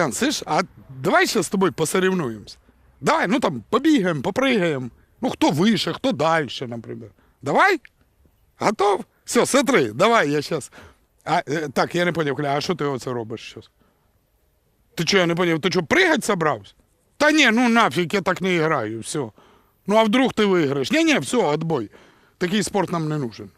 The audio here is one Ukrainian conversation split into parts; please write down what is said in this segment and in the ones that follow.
Колян, слышь, а давай сейчас с тобой посоревнуемся. Давай, ну там, побегаем, попрыгаем. Ну, кто выше, кто дальше, например. Давай? Готов? Все, смотри, давай, я сейчас. А, е, так, я не поняв, Коля, а що ти оце робиш зараз? Ти що, я не поняв, ти що, пригать собрався? Та ні, ну нафіг, я так не граю, все. Ну а вдруг ти виграєш? Ні, ні, все, отбой. Такий спорт нам не нужен.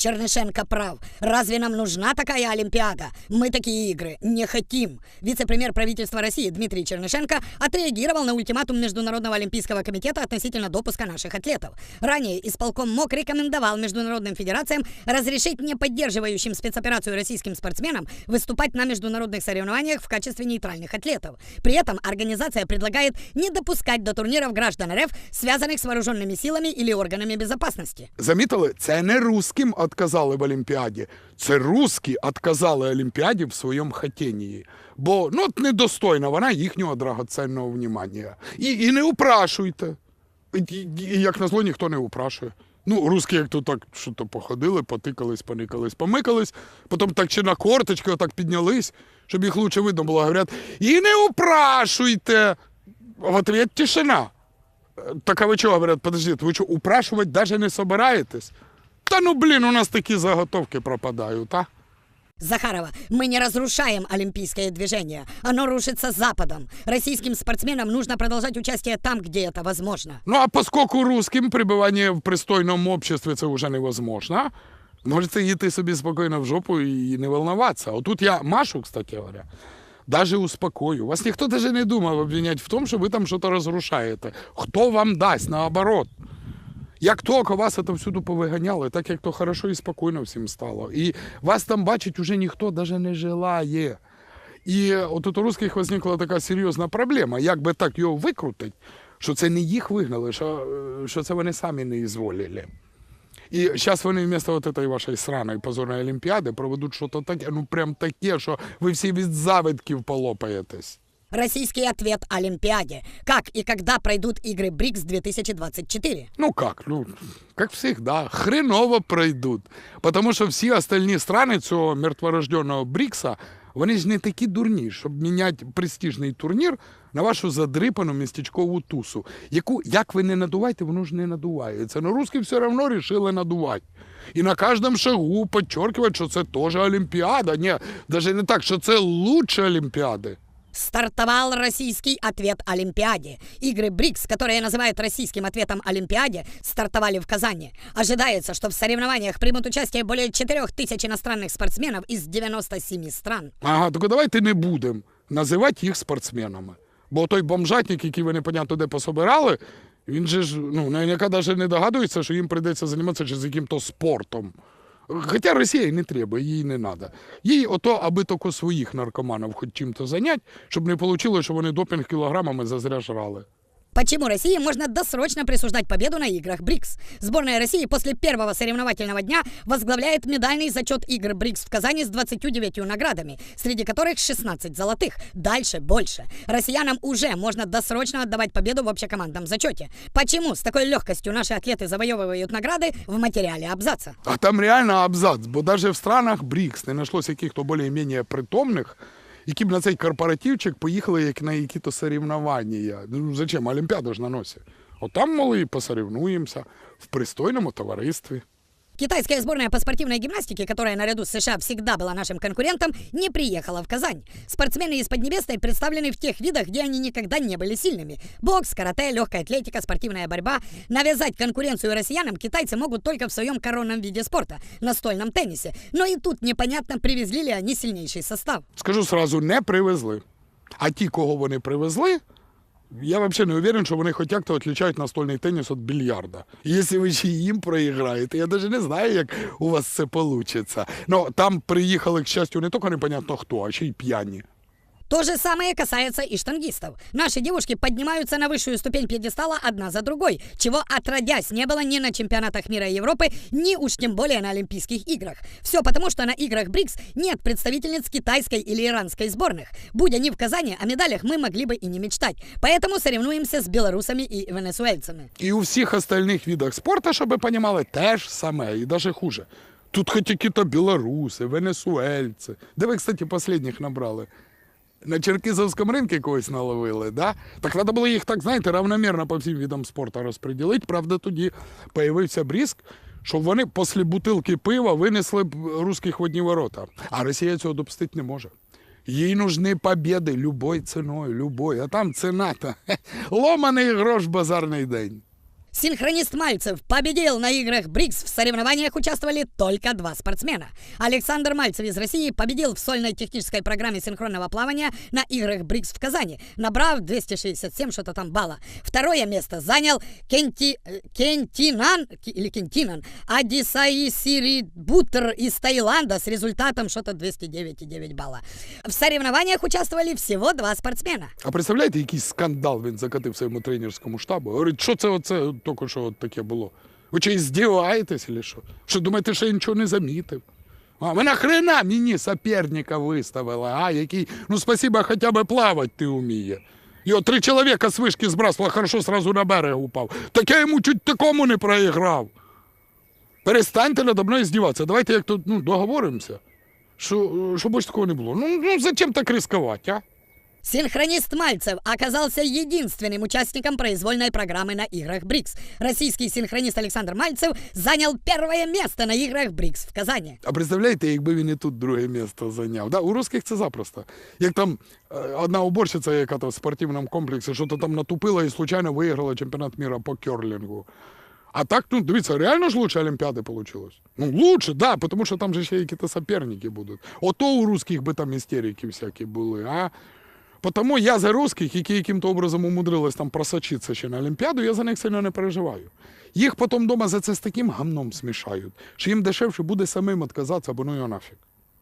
Чернышенко прав. Разве нам нужна такая Олимпиада? Мы такие игры не хотим. Вице-премьер правительства России Дмитрий Чернышенко отреагировал на ультиматум Международного олимпийского комитета относительно допуска наших атлетов. Ранее исполком МОК рекомендовал международным федерациям разрешить не поддерживающим спецоперацию российским спортсменам выступать на международных соревнованиях в качестве нейтральных атлетов. При этом организация предлагает не допускать до турниров граждан РФ, связанных с вооруженными силами или органами безопасности. Замітили, це не русським відказали в Олімпіаді, це русські відказали Олімпіаді в своєму хотінні. Бо ну, от недостойна вона їхнього драгоценного внимання. І, і не упрашуйте. І, і, як назло, ніхто не упрашує. Ну, русські, як то так, що то походили, потикались, поникались, помикались, потім так чи на корточки отак піднялись, щоб їх лучше видно було. Говорять, і не упрашуйте. В ответ тишина. Так а ви чого, говорят, подождите, ви що, упрашувати навіть не собираєтесь? Та ну блін, у нас такі заготовки пропадають, а? Захарова, мы не разрушаем олимпийское движение. Оно рушится Западом. Российским спортсменам нужно продолжать участие там, где это возможно. Ну а поскольку русским пребування в пристойному обществі це вже невозможно, можете йти собі спокійно в жопу і не волноватися. Отут я Машу, кстати говоря, даже успокою. Вас ніхто даже не думав обвинять в тому, що ви там щось розрушаєте. Хто вам дасть, наоборот. Як тільки вас це всюди повиганяли, так як то хорошо і спокійно всім стало. І вас там бачить уже ніхто навіть не желає. І от у русських возникла така серйозна проблема. Як би так його викрутить, що це не їх вигнали, що, що це вони самі не ізволили. І зараз вони вместо вот этой вашої сраної позорної олімпіади проведуть щось таке, ну прям таке, що ви всі від завидків полопаєтесь. Российский ответ Олимпиаде. Как и когда пройдут игры БРИКС 2024? Ну как, ну, как всегда, хреново пройдуть. Потому що всі остальні страни цього мертворожденного Брікса, вони ж не такі дурні, щоб міняти престижний турнір на вашу задрипану містечкову тусу, яку, як ви не надуваєте, воно ж не надувається. Но русські все одно рішили надувати. І на кожному шагу підчеркувати, що це теж Олімпіада. Ні, навіть не так, що це лучше Олімпіади. Стартовал российский ответ Олимпиаде. Игры БРИКС, которые называют российским ответом Олимпиаде, стартовали в Казани. Ожидается, что в соревнованиях примут участие более 4000 иностранных спортсменов из 97 стран. Ага, тільки давайте не будемо називати їх спортсменами. Бо той бомжатник, який ви непонятно де пособирали, він же ж ну, наверняка навіть не догадується, що їм прийдеться займатися чи з яким-то спортом. Хоча Росія не треба, їй не треба. Їй ото, аби тільки своїх наркоманів хоч чим-то зайняти, щоб не вийшло, що вони допінг кілограмами зазря жрали. Почему России можно досрочно присуждать победу на играх БРИКС? Сборная России после первого соревновательного дня возглавляет медальный зачет игр БРИКС в Казани с 29 наградами, среди которых 16 золотых. Дальше больше. Россиянам уже можно досрочно отдавать победу в общекомандном зачете. Почему с такой легкостью наши атлеты завоевывают награды в материале абзаца? А там реально абзац, бо навіть в странах БРІКС не знайшлось яких-то більш-менш притомних, які б на цей корпоративчик поїхали як на якісь соревновання. Ну зачем? Олімпіада ж на носі. От там, мали, посорівнуємося в пристойному товаристві. Китайская сборная по спортивной гимнастике, которая наряду с США всегда была нашим конкурентом, не приехала в Казань. Спортсмены из Поднебесной представлены в тех видах, где они никогда не были сильными. Бокс, карате, легкая атлетика, спортивная борьба. Навязать конкуренцию россиянам китайцы могут только в своем коронном виде спорта – настольном теннисе. Но и тут непонятно, привезли ли они сильнейший состав. Скажу сразу, не привезли. А ті, кого вони привезли, я взагалі не уверен, що вони хоч як-то отличают настольный теніс від більярда. Если Якщо ви ще їм проіграєте, я навіть не знаю, як у вас це вийде. Ну, там приїхали, к щастю, не тільки непонятно хто, а ще й п'яні. То же самое касается и штангистов. Наши девушки поднимаются на высшую ступень пьедестала одна за другой, чего отродясь не было ни на чемпионатах мира и Европы, ни уж тем более на Олимпийских играх. Все потому, что на играх БРИКС нет представительниц китайской или иранской сборных. Будь они в Казани, о медалях мы могли бы и не мечтать. Поэтому соревнуемся с белорусами и венесуэльцами. І у всіх остальних видах спорту, щоб ви розуміли, теж саме, і навіть хуже. Тут хоч які-то білоруси, венесуельці. Де ви, кстати, останніх набрали? На Черкизовському ринку когось наловили, да? так треба було їх так, знаєте, равномірно по всім видам спорту розподілити. Правда, тоді появився брізк, щоб вони після бутилки пива винесли б русських в одні ворота. А Росія цього допустити не може. Їй нужны победи любой ціною, любой. А там ціна-то ломаний грош базарний день. Синхронист Мальцев победил на играх БРИКС. В соревнованиях участвовали только два спортсмена. Александр Мальцев из России победил в сольной технической программе синхронного плавания на играх БРИКС в Казани, набрав 267 что-то там балла. Второе место занял Кенти, э, Кентинан Ки- или Кентинан Адисаисири Бутер из Таиланда с результатом что-то 209,9 балла. В соревнованиях участвовали всего два спортсмена. А представляєте, який скандал він закатив своєму тренерському штабу? Говорить, що це оце тільки що от таке було? Ви чи здіваєтесь, чи що? Що думаєте, що я нічого не замітив? А ви нахрена мені соперника виставили, а який, ну спасибо, хоча б плавати ти вміє. Його три чоловіка з вишки збрасувало, хорошо сразу на берег упав. Так я йому чуть такому не проіграв. Перестаньте надо мною здіватися. Давайте як тут ну, договоримося, що, щоб більше такого не було. Ну, ну зачем так ризикувати, а? Синхронист Мальцев оказался единственным участником произвольной программы на играх БРИКС. Российский синхронист Александр Мальцев занял первое место на играх БРИКС в Казани. А представляєте, якби він і тут друге місце зайняв? Да, у русських це запросто. Як там е, одна уборщиця, яка в спортивному комплексі, що то там натупила і случайно виграла чемпіонат міра по керлінгу. А так, ну, дивіться, реально ж лучше Олімпіади вийшло. Ну, лучше, да, тому що там же ще якісь соперники будуть. Ото у русських би там істерики всякі були, а? Потому я за русських, які яким-то образом умудрились там просочитися ще на Олімпіаду, я за них сильно не переживаю. Їх потім вдома за це з таким гамном смішають, що їм дешевше буде самим відказатися, або ну його нафіг.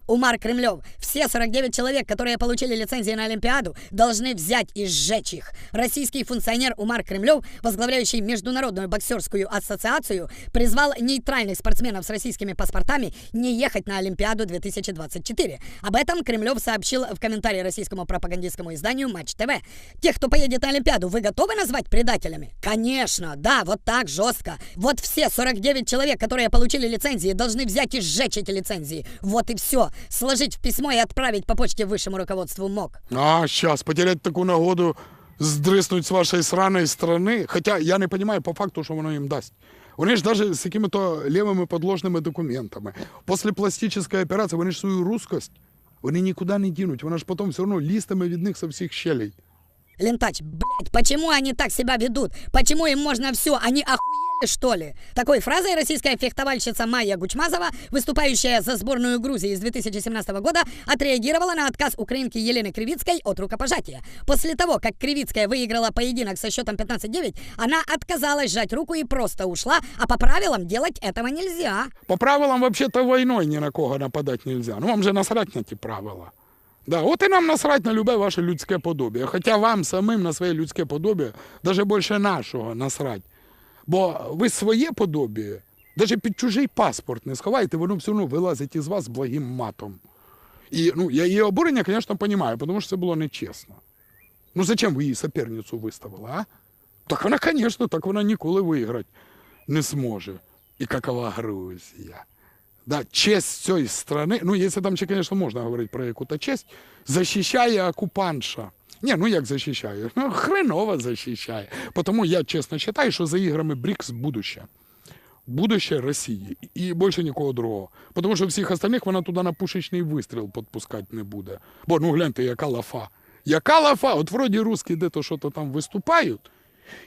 Умар Кремлев. Все 49 человек, которые получили лицензии на Олимпиаду, должны взять и сжечь их. Российский функционер Умар Кремлев, возглавляющий Международную боксерскую ассоциацию, призвал нейтральных спортсменов с российскими паспортами не ехать на Олимпиаду 2024. Об этом Кремлев сообщил в комментарии российскому пропагандистскому изданию Матч ТВ. Тех, кто поедет на Олимпиаду, вы готовы назвать предателями? Конечно, да, вот так жестко. Вот все 49 человек, которые получили лицензии, должны взять и сжечь эти лицензии. Вот и все. Сложить в письмо и отправить по почте высшему руководству МОК. А, сейчас, потерять таку нагоду здриснуть з вашої сраної страни. Хоча я не розумію по факту, що воно їм дасть. Вони ж навіть з якими-то лівими подложними документами. Після пластичної операції вони ж свою русскость, вони нікуди не дінуть. Вона ж потім все одно лістами від них со всіх щелей. Лентач, блядь, почему они так себя ведут? Почему им можно все? Они охуели, что ли? Такой фразой российская фехтовальщица Майя Гучмазова, выступающая за сборную Грузии с 2017 года, отреагировала на отказ украинки Елены Кривицкой от рукопожатия. После того, как Кривицкая выиграла поединок со счетом 15-9, она отказалась сжать руку и просто ушла, а по правилам делать этого нельзя. По правилам, вообще-то, войной ни на кого нападать нельзя. Ну, вам же насрать на ті правила. Да, от і нам насрать на любе ваше людське подобие. Хоча вам самим на своє людське подобие, даже більше нашого насрать. Бо ви своє подобие, навіть під чужий паспорт не сховаєте, воно все одно вилазить із вас благим матом. І ну, я її обурення, звісно, розумію, тому що це було нечесно. Ну зачем ви її соперницю виставили, а? Так вона, звісно, так вона ніколи виграти не зможе. І какова Грузія. Да, честь цієї страны, ну, якщо там ще, звісно, можна говорити про яку-то честь, захищає окупантша. Ні, ну як захищає? Ну, хреново захищає. Тому я чесно вважаю, що за іграми БРІКС будуще. Будуще Росії і більше нікого другого. Тому що всіх остальних вона туди на пушечний вистріл підпускати не буде. Бо ну гляньте, яка лафа. Яка лафа? От вроді русські де-то що-то там виступають,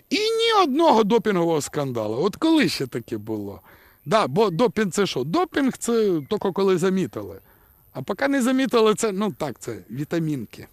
і ні одного допінгового скандалу. От коли ще таке було? Да, бо допінг це що? Допінг це тільки коли замітили. А поки не замітили, це, ну так, це вітамінки.